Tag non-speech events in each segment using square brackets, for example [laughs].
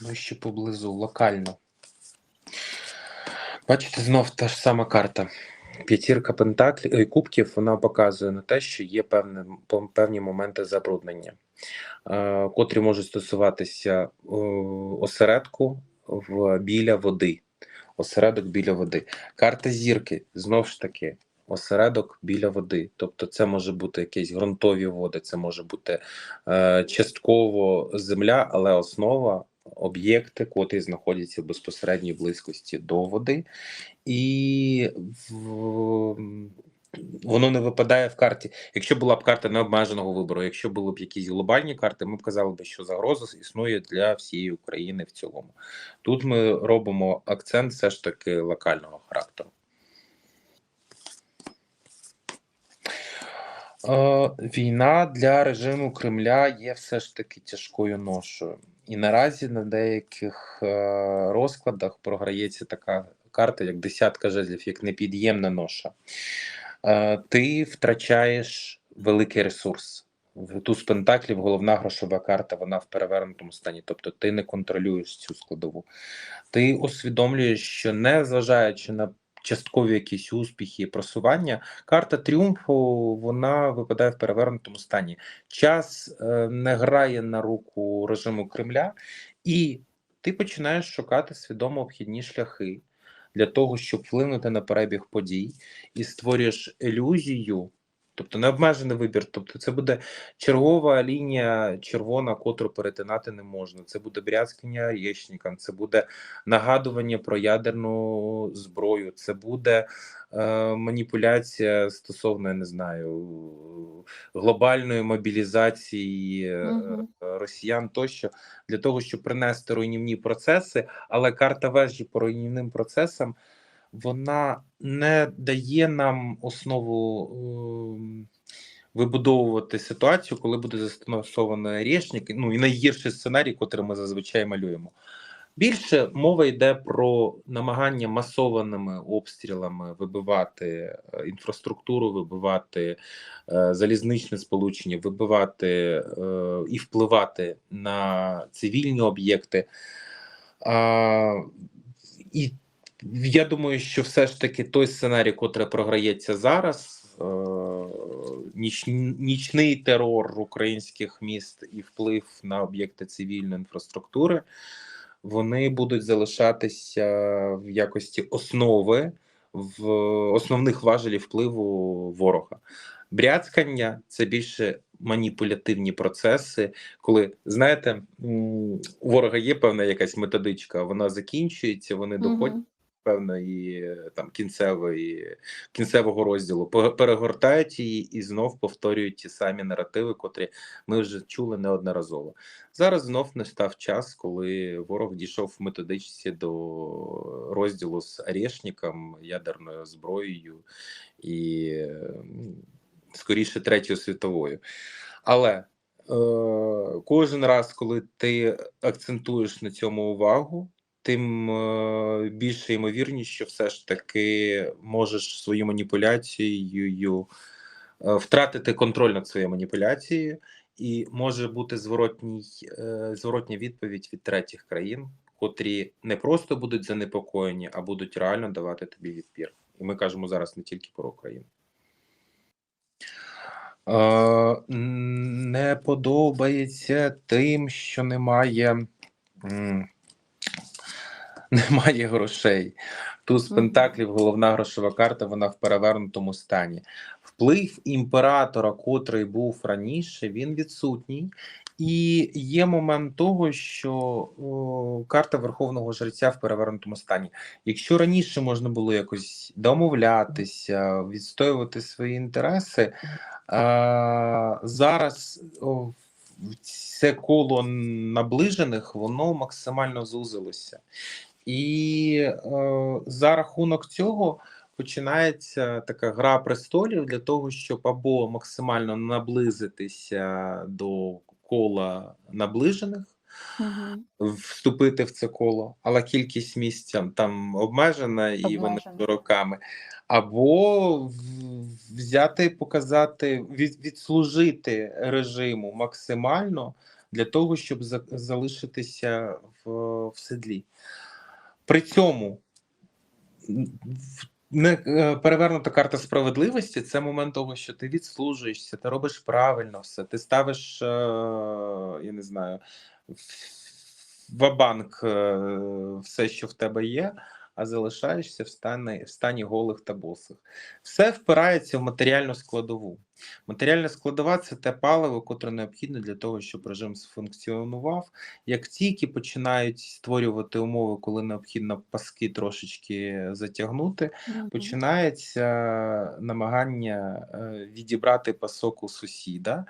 Вище поблизу, локально. Бачите, знов та ж сама карта. П'ятірка пентаклів кубків вона показує на те, що є певне, певні моменти забруднення, е, котрі можуть стосуватися е, осередку в, біля води. Осередок біля води. Карта зірки знов ж таки. Осередок біля води, тобто це може бути якісь ґрунтові води, це може бути е, частково земля, але основа об'єкти, котрі знаходяться в безпосередній близькості до води, і в, воно не випадає в карті. Якщо була б карта необмеженого вибору, якщо були б якісь глобальні карти, ми б казали б, що загроза існує для всієї України в цілому. Тут ми робимо акцент все ж таки локального характеру. Е, Війна для режиму Кремля є все ж таки тяжкою ношою. І наразі на деяких е, розкладах програється така карта, як десятка жезлів, як непід'ємна ноша. Е, Ти втрачаєш великий ресурс. В туз пентаклів головна грошова карта, вона в перевернутому стані. Тобто ти не контролюєш цю складову. Ти усвідомлюєш, що не зважаючи на часткові якісь успіхи просування, карта тріумфу вона випадає в перевернутому стані. Час е, не грає на руку режиму Кремля, і ти починаєш шукати свідомо обхідні шляхи для того, щоб вплинути на перебіг подій, і створюєш ілюзію. Тобто необмежений вибір, тобто це буде чергова лінія червона, котру перетинати не можна. Це буде брязкання яєчникам, це буде нагадування про ядерну зброю, це буде е, маніпуляція стосовно я не знаю глобальної мобілізації Мгм. росіян тощо для того, щоб принести руйнівні процеси, але карта вежі по руйнівним процесам вона не дає нам основу. ем, Вибудовувати ситуацію, коли буде застосований рішник, ну і найгірший сценарій, котрий ми зазвичай малюємо. Більше мова йде про намагання масованими обстрілами вибивати е, інфраструктуру, вибивати е, залізничне сполучення, вибивати е, і впливати на цивільні об'єкти. А, і я думаю, що все ж таки той сценарій, котрий програється зараз, е, ніч, нічний терор українських міст і вплив на об'єкти цивільної інфраструктури, вони будуть залишатися в якості основи в основних важелів впливу ворога. Бряцкання це більше маніпулятивні процеси, коли знаєте, у ворога є певна якась методичка, вона закінчується, вони доходять Мгм. Певної там кінцевої кінцевого розділу, перегортають її і знов повторюють ті самі наративи, котрі ми вже чули неодноразово. Зараз знов настав час, коли ворог дійшов в методичці до розділу з Орешником, ядерною зброєю і скоріше третьою світовою. Але е, кожен раз, коли ти акцентуєш на цьому увагу, тим е, більше ймовірність, що все ж таки можеш свою маніпуляцією е, втратити контроль над своєю маніпуляцією, і може бути зворотній, е, зворотня відповідь від третіх країн, котрі не просто будуть занепокоєні, а будуть реально давати тобі відпір. І ми кажемо зараз не тільки про Україну. Не подобається тим, що немає. [laughs] Немає грошей. Туз. Пентаклів, головна грошова карта, вона в перевернутому стані. Вплив імператора, котрий був раніше, він відсутній. І є момент того, що о, карта Верховного Жреця в перевернутому стані. Якщо раніше можна було якось домовлятися, відстоювати свої інтереси, а, зараз о, це коло наближених, воно максимально зузилося. І е, за рахунок цього починається така гра престолів для того, щоб або максимально наблизитися до кола наближених, Мгм. вступити в це коло, але кількість місць там- там обмежена і вони роками. Або взяти, показати, від, відслужити режиму максимально для того, щоб за- залишитися в, в седлі. При цьому не е, перевернута карта справедливості це момент того, що ти відслужуєшся, ти робиш правильно все, ти ставиш, е, я не знаю, в банк все, що в тебе є, а залишаєшся в стані, в стані голих та босих. Все впирається в матеріальну складову. Матеріальна складова це те паливо, котре необхідне для того, щоб режим функціонував. Як тільки починають створювати умови, коли необхідно паски трошечки затягнути, Мгм. починається намагання е, відібрати пасок у сусіда,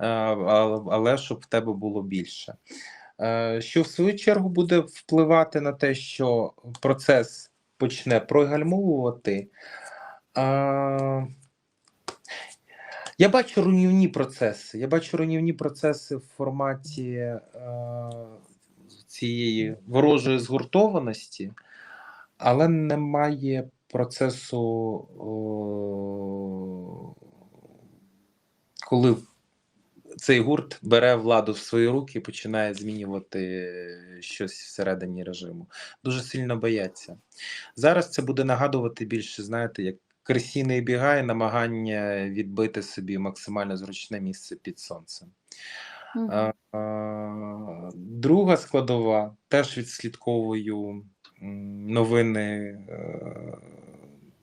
е, але щоб в тебе було більше. Е, Що в свою чергу буде впливати на те, що процес почне прогальмовувати. Е, Я бачу руйнівні процеси. Я бачу руйнівні процеси в форматі е, цієї ворожої згуртованості, але немає процесу, коли цей гурт бере владу в свої руки і починає змінювати щось всередині режиму. Дуже сильно бояться. Зараз це буде нагадувати більше, знаєте, як кресійний бігає, намагання відбити собі максимально зручне місце під сонцем. Друга складова теж відслідковую новини, е,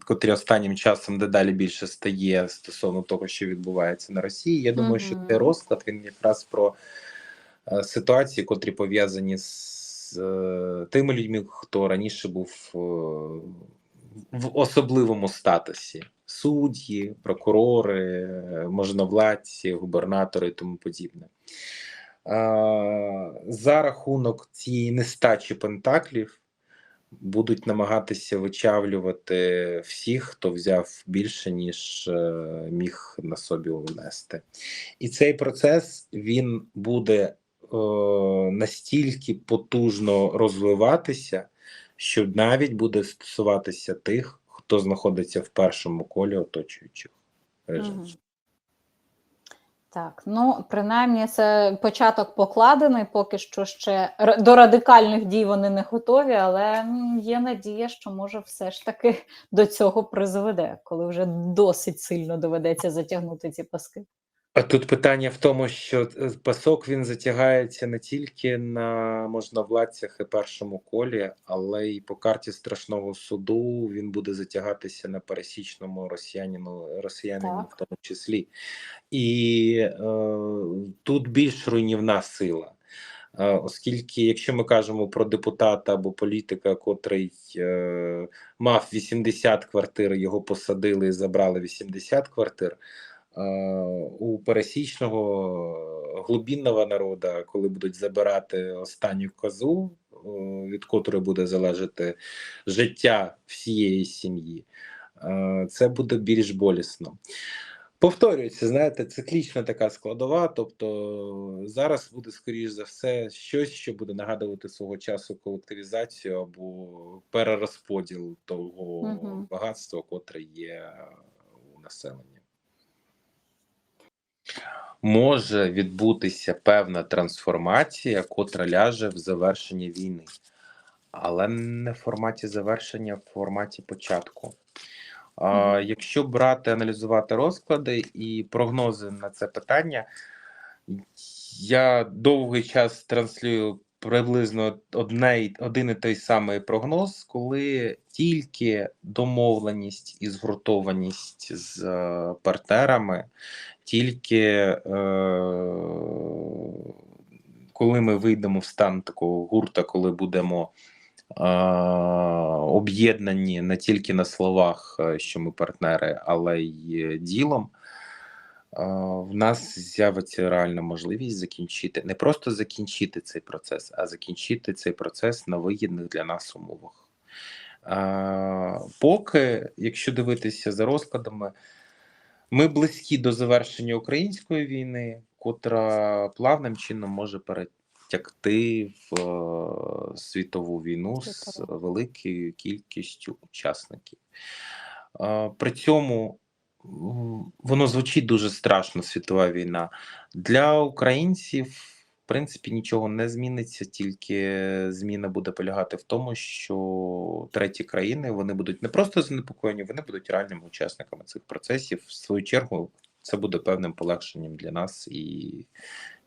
котрі останнім часом дедалі більше стає стосовно того, що відбувається на Росії. Я думаю, що цей розклад він якраз про е, ситуації, котрі пов'язані з е, тими людьми, хто раніше був е, в особливому статусі: судді, прокурори, е, можновладці, губернатори і тому подібне. Е, За рахунок цієї нестачі пентаклів будуть намагатися вичавлювати всіх, хто взяв більше, ніж е, міг на собі унести. І цей процес він буде е, настільки потужно розвиватися, що навіть буде стосуватися тих, хто знаходиться в першому колі оточуючих режимів. Так, ну принаймні це початок покладений, поки що ще до радикальних дій вони не готові, але є надія, що може все ж таки до цього призведе, коли вже досить сильно доведеться затягнути ці паски. А тут питання в тому, що е, пасок він затягається не тільки на можновладцях і першому колі, але й по карті страшного суду він буде затягатися на пересічному росіянину, росіянину Так. в тому числі. І е, тут більш руйнівна сила. Е, Оскільки, якщо ми кажемо про депутата або політика, котрий е, мав 80 квартир, його посадили і забрали 80 квартир. Е, У пересічного глубінного народу, коли будуть забирати останню козу, е, від котрої буде залежати життя всієї сім'ї, е, це буде більш болісно. Повторюється, знаєте, циклічна така складова. Тобто зараз буде, скоріш за все, щось, що буде нагадувати свого часу колективізацію або перерозподіл того Мгм. багатства, котре є у населення. Може відбутися певна трансформація, котра ляже в завершенні війни, але не в форматі завершення, в форматі початку. А, Якщо брати, аналізувати розклади і прогнози на це питання, я довгий час транслюю приблизно одне, один і той самий прогноз, коли тільки домовленість і згуртованість з е, партнерами, тільки е, коли ми вийдемо в стан такого гурта, коли будемо е, об'єднані не тільки на словах, е, що ми партнери, але й ділом. е, В нас з'явиться реальна можливість закінчити не просто закінчити цей процес, а закінчити цей процес на вигідних для нас умовах. Е, Поки, якщо дивитися за розкладами, ми близькі до завершення української війни, котра плавним чином може перетягти в е, світову війну з великою кількістю учасників. Е, При цьому воно звучить дуже страшно, світова війна. Для українців Принципі, нічого не зміниться, тільки зміна буде полягати в тому, що треті країни вони будуть не просто занепокоєні, вони будуть реальними учасниками цих процесів. В свою чергу, це буде певним полегшенням для нас, і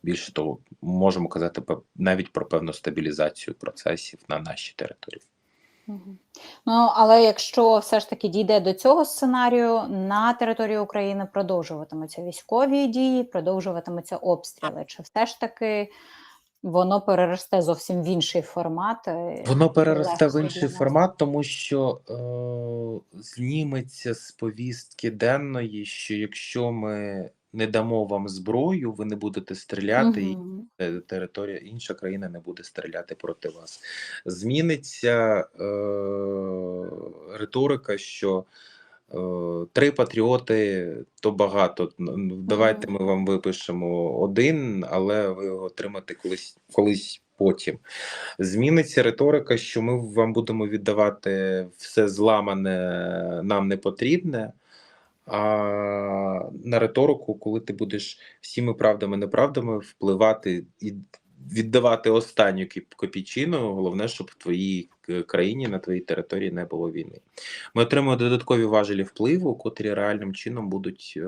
більше того, можемо казати навіть про певну стабілізацію процесів на нашій території. Ну, але якщо все ж таки дійде до цього сценарію, на території України продовжуватимуться військові дії, продовжуватимуться обстріли. Чи все ж таки воно переросте зовсім в інший формат? е, Воно переросте в інший для формат, тому що е, зніметься з повістки денної, що якщо ми не дамо вам зброю, ви не будете стріляти, і територія інша країна не буде стріляти проти вас. Зміниться е, риторика, що е, три патріоти то багато. Давайте ми вам випишемо один, але ви його отримаєте колись колись потім. Зміниться риторика, що ми вам будемо віддавати все зламане, нам не потрібне. А на риторику, коли ти будеш всіми правдами неправдами впливати і віддавати останню копійчину, головне, щоб в твоїй країні на твоїй території не було війни. Ми отримуємо додаткові важелі впливу, котрі реальним чином будуть е-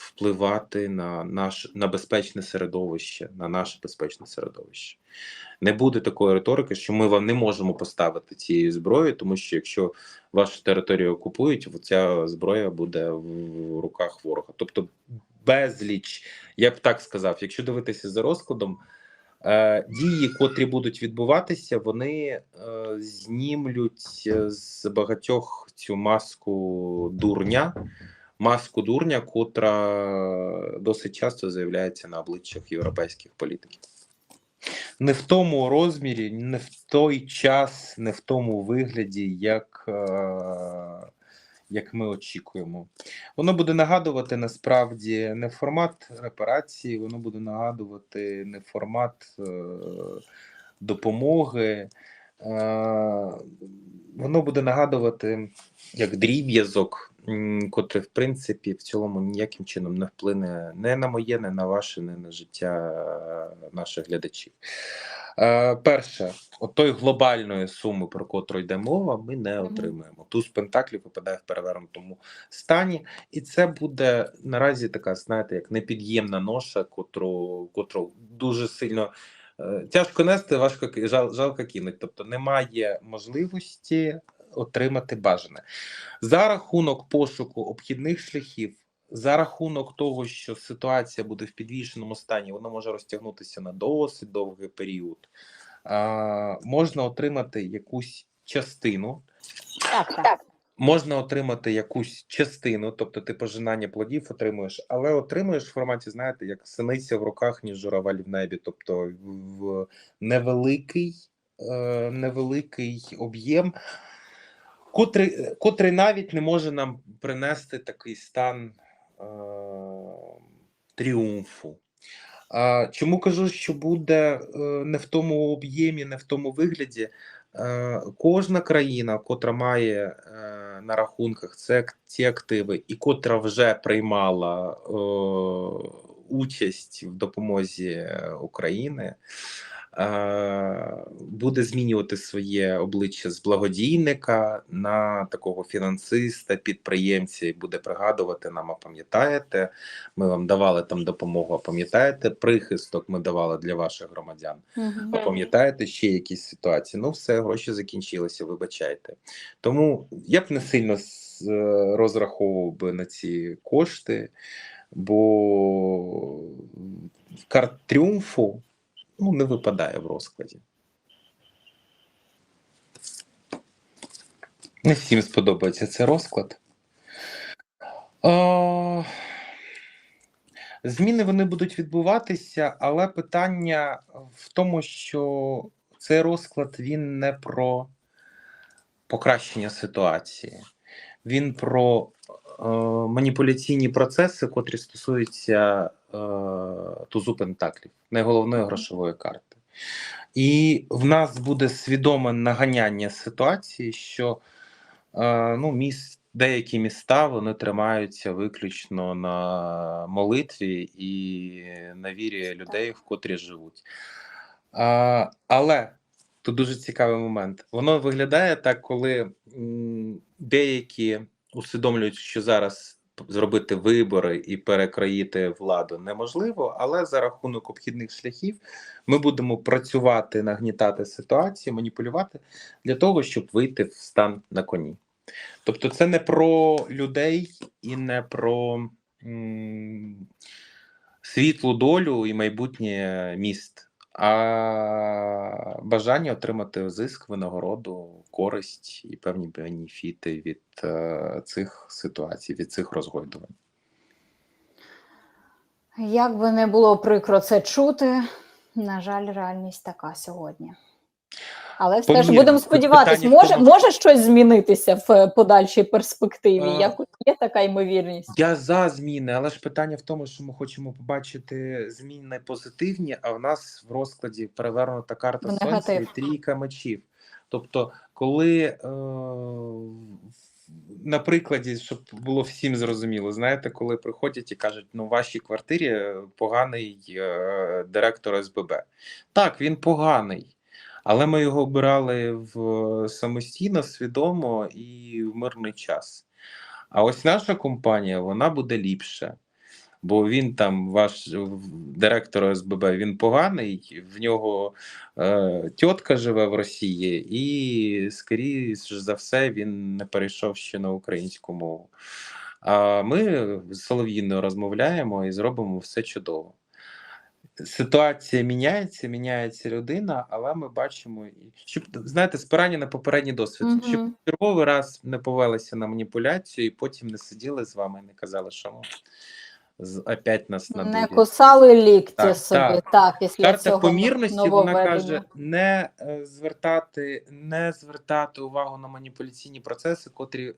впливати на наш на безпечне середовище, на наше безпечне середовище. Не буде такої риторики, що ми вам не можемо поставити цієї зброї, тому що якщо вашу територію окупують, ця зброя буде в руках ворога. Тобто безліч, я б так сказав, якщо дивитися за розкладом, е, дії, котрі будуть відбуватися, вони е, знімлють е, з багатьох цю маску дурня, маску дурня, котра досить часто з'являється на обличчях європейських політиків. Не в тому розмірі, не в той час, не в тому вигляді, як, е, як ми очікуємо. Воно буде нагадувати насправді не формат репарації, воно буде нагадувати не формат е, допомоги. Воно буде нагадувати як дріб'язок, котрий, в принципі, в цілому ніяким чином не вплине не на моє, не на ваше, не на життя наших глядачів. Перше, от той глобальної суми, про котру йде мова, ми не отримаємо. Туз пентаклів випадає в перевернутому стані, і це буде наразі така, знаєте, як непід'ємна ноша, котру, котру дуже сильно тяжко нести, важко жал, жалко кинуть. Тобто немає можливості отримати бажане за рахунок пошуку обхідних шляхів. За рахунок того, що ситуація буде в підвішеному стані, вона може розтягнутися на досить довгий період. Можна отримати якусь частину, Так, так. Можна отримати якусь частину, тобто ти пожинання плодів отримуєш, але отримуєш в форматі, знаєте, як синиця в руках, ніж журавель в небі, тобто в невеликий, е, невеликий об'єм, котрий, котрий навіть не може нам принести такий стан е, тріумфу. Чому кажу, що буде е, не в тому об'ємі, не в тому вигляді? Е, Кожна країна, котра має е, на рахунках це ці активи, і котра вже приймала е, участь в допомозі України, буде змінювати своє обличчя з благодійника на такого фінансиста, підприємця, і буде пригадувати нам, а пам'ятаєте, ми вам давали там допомогу, а пам'ятаєте, прихисток ми давали для ваших громадян. Мгм. А пам'ятаєте ще якісь ситуації? Ну, все, гроші закінчилися, вибачайте. Тому я б не сильно е, розраховував би на ці кошти, бо карт тріумфу ну, не випадає в розкладі. Не всім сподобається цей розклад. О, зміни вони будуть відбуватися, але питання в тому, що цей розклад він не про покращення ситуації, він про маніпуляційні процеси, котрі стосуються е, тузу пентаклів, найголовної грошової карти. І в нас буде свідоме наганяння ситуації, що е, ну, міст деякі міста вони тримаються виключно на молитві і на вірі людей, в котрі живуть. А, але тут дуже цікавий момент. Воно виглядає так, коли м, деякі усвідомлюють, що зараз зробити вибори і перекроїти владу неможливо, але за рахунок обхідних шляхів ми будемо працювати, нагнітати ситуацію, маніпулювати для того, щоб вийти в стан на коні. Тобто, це не про людей і не про м, світлу долю і майбутнє міст, а бажання отримати зиск, винагороду, користь і певні бенефіти від е, цих ситуацій, від цих розгойдувань. Як би не було прикро це чути, на жаль, реальність така сьогодні. Але все ж будемо сподіватися, може, тому- може щось змінитися в е, подальшій перспективі. Е, Якось є така ймовірність. Я за зміни, але ж питання в тому, що ми хочемо побачити зміни позитивні, а в нас в розкладі перевернута карта В сонця і трійка мечів. Тобто, коли е, на прикладі, щоб було всім зрозуміло, знаєте, коли приходять і кажуть, ну в вашій квартирі поганий е, директор СББ. Так, він поганий. Але ми його обирали в самостійно, свідомо і в мирний час. А ось наша компанія вона буде ліпше. Бо він там, ваш директор СББ, він поганий, в нього е, тітка живе в Росії, і, скоріш за все, він не перейшов ще на українську мову. А ми з Солов'їною розмовляємо і зробимо все чудово. Ситуація міняється, міняється людина, але ми бачимо, щоб знаєте, спирання на попередній досвід, Мгм. щоб черговий раз не повелися на маніпуляцію і потім не сиділи з вами і не казали, що ми опять нас Не кусали лікті Так, собі, так. так, після Карта цього помірності вона каже не е, звертати, не звертати увагу на маніпуляційні процеси, котрі е,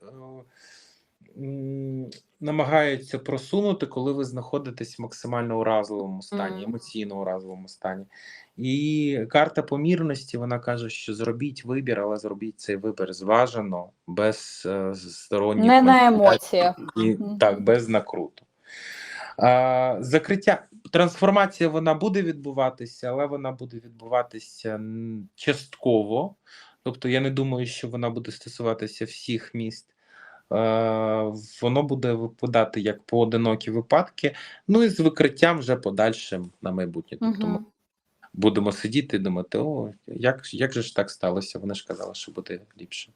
намагаються просунути, коли ви знаходитесь в максимально уразливому стані, Мгм. емоційно уразливому стані. І карта помірності вона каже, що зробіть вибір, але зробіть цей вибір зважено, без е, сторонніх Не на емоціях. і Мгм. так, без накруту. А, закриття трансформація вона буде відбуватися, але вона буде відбуватися частково. Тобто, я не думаю, що вона буде стосуватися всіх міст. Е, воно буде випадати як поодинокі випадки, ну і з викриттям вже подальшим на майбутнє. Тобто ми будемо сидіти і думати: о, як, як же ж так сталося? Вони ж казали, що буде ліпше.